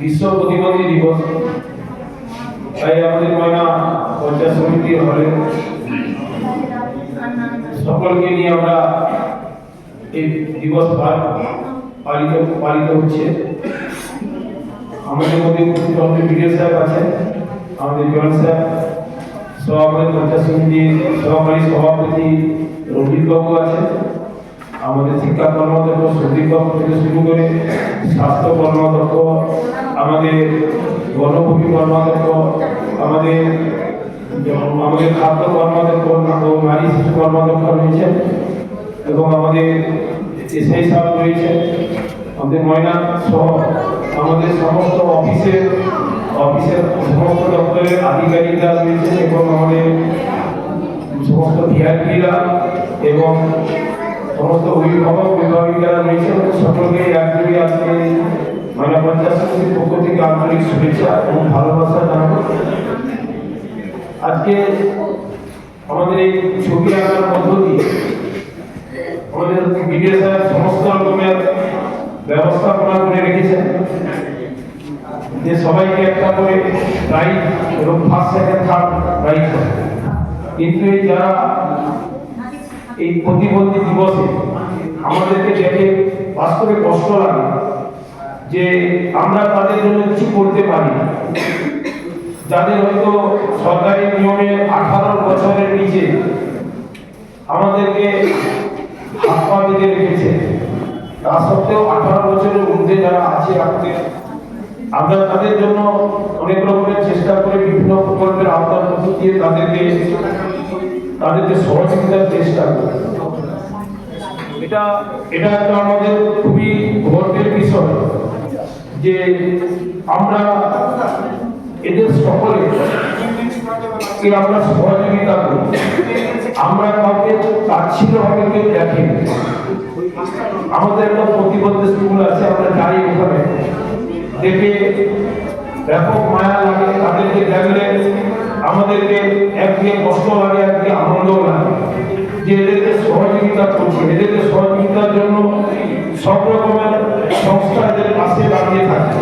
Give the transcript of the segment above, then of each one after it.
বিশ্ব প্রতিবন্ধী দিবস। তাই আমাদের ময়না পঞ্চায়েত সমিতি হলে সকলকে নিয়ে আমরা এই দিবস পাল- পালিত পালিত হচ্ছে। আমাদের মধ্যে উপস্থিত আমাদের বিডিও সাহেব আছেন, আমাদের জয়েন্ট সাহেব, সভাপতি পঞ্চায়েত সহকারী সভাপতি রঞ্জিত বাবু আছেন। আমাদের শিক্ষা কর্মদক্ষ বাবু থেকে শুরু করে স্বাস্থ্য কর্মদক্ষ, আমাদের গণভূমি কর্মদক্ষ, আমাদের আমাদের খাদ্য কর্মদক্ষ নারী শিশু কর্মদক্ষ রয়েছে, এবং আমাদের এসআই সাহেব রয়েছে, আমাদের ময়না সহ, আমাদের সমস্ত অফিসের অফিসের সমস্ত দপ্তরের আধিকারিকরা রয়েছে, এবং আমাদের সমস্ত ভিআইপিরা, এবং সমস্ত অভিভাবক অভিভাবিকারা রয়েছেন সকলকে একযোগে আজকে ময়না পঞ্চায়েত পক্ষ থেকে আন্তরিক শুভেচ্ছা এবং ভালোবাসা জানাব। আজকে আমাদের এই ছবি আঁকার পদ্ধতি আমাদের সাহেব সমস্ত রকমের ব্যবস্থাপনা করে রেখেছেন, যে সবাইকে একটা করে প্রাইজ এবং ফার্স্ট সেকেন্ড থার্ড প্রাইজ কিন্তু এই যারা এই প্রতিবন্ধী দিবসে আমাদেরকে দেখে বাস্তবে কষ্ট লাগে যে আমরা তাদের জন্য কিছু করতে পারি। যাদের হয়তো সরকারি নিয়মে আঠারো বছরের নিচে আমাদেরকে হাত পা বেঁধে রেখেছে। তা সত্ত্বেও আঠারো বছরের ঊর্ধ্বে যারা আছে আমাদের, আমরা তাদের জন্য অনেক রকমের চেষ্টা করে বিভিন্ন প্রকল্পের আওতার মধ্যে দিয়ে তাদেরকে তাদেরকে সহযোগিতার চেষ্টা করি এটা এটা একটা আমাদের খুবই গর্বের বিষয় যে আমরা এদের সকলে আমরা সহযোগিতা করি? আমরা কাউকে তাচ্ছিল্য ভাবে কেউ দেখি আমাদের একটা প্রতিবন্ধী স্কুল আছে, আমরা যাই ওখানে। দেখে ব্যাপক মায়া লাগে তাদেরকে দেখলে আমাদেরকে একদিকে কষ্ট লাগে আনন্দ যে এদেরকে সহযোগিতা করছে, এদেরকে সহযোগিতার জন্য সব রকমের সংস্থা এদের পাশে দাঁড়িয়ে থাকে।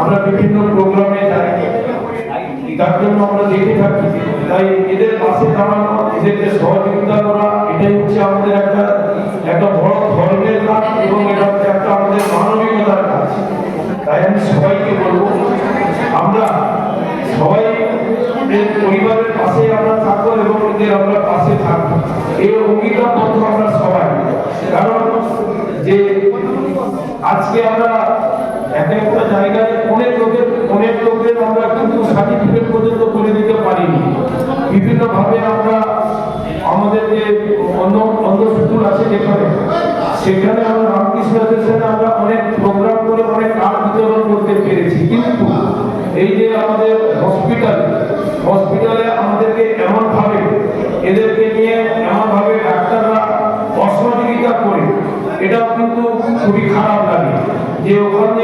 আমরা বিভিন্ন প্রোগ্রামে যাই। তার জন্য আমরা দেখে থাকি তাই এদের পাশে দাঁড়ানো, এদেরকে সহযোগিতা করা, এটাই হচ্ছে আমাদের একটা একটা বড় ধর্মের কাজ এবং এটা হচ্ছে একটা আমাদের মানবিকতার কাজ। তাই আমি সবাইকে বলব, আমরা সবাই পরিবারের পাশে আমরা থাকব। এবং আমরা পাশে থাকব। এই অঙ্গীকারবদ্ধ আমরা সবাই কারণ যে আজকে আমরা এক একটা জায়গায় অনেক লোকের অনেক লোকের আমরা কিন্তু সার্টিফিকেট পর্যন্ত করে দিতে পারিনি। বিভিন্ন ভাবে আমরা আমাদের যে অন্য স্কুল আছে যেখানে সেখানে আমরা এদেরকে নিয়ে এমন ভাবে ডাক্তাররা অসহযোগিতা করে, এটাও কিন্তু খুবই খারাপ লাগে। যে ওখানে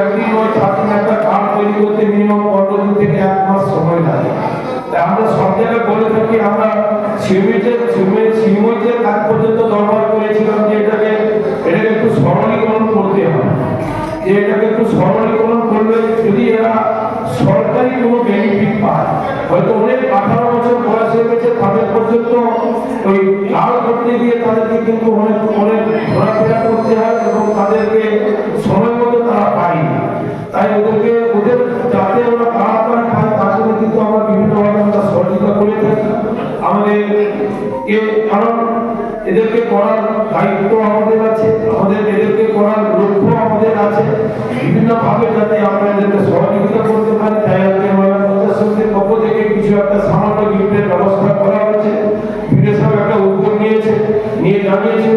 একদিন ওই ছাত্রীর একটা কার্ড তৈরি করতে মিনিমাম পনেরো দিন থেকে এক মাস সময় লাগে। তাই আমরা সব জায়গায় বলে থাকি, আমরা সিউমিটের সিউমিটের কাজ পর্যন্ত দরবার করেছিলাম যে এটাকে এটাকে একটু সরলীকরণ করতে হবে যে এটাকে একটু সরলীকরণ করলে যদি এরা সরকারি কোনো বেনিফিট পায়, হয়তো অনেক আঠারো এ কারণ এদেরকে করার দায়িত্ব আমাদের আছে, আমাদের এদেরকে করার লক্ষ্য আমাদের আছে। বিভিন্ন ভাবে যাতে আমরা এদেরকে সহযোগিতা করতে পারি, তাই আজকে মহিলা পঞ্চায়েত পক্ষ থেকে কিছু একটা সামান্য গিফটের ব্যবস্থা করা হয়েছে। বিদেশ একটা উদ্যোগ নিয়েছে, নিয়ে জানিয়েছিল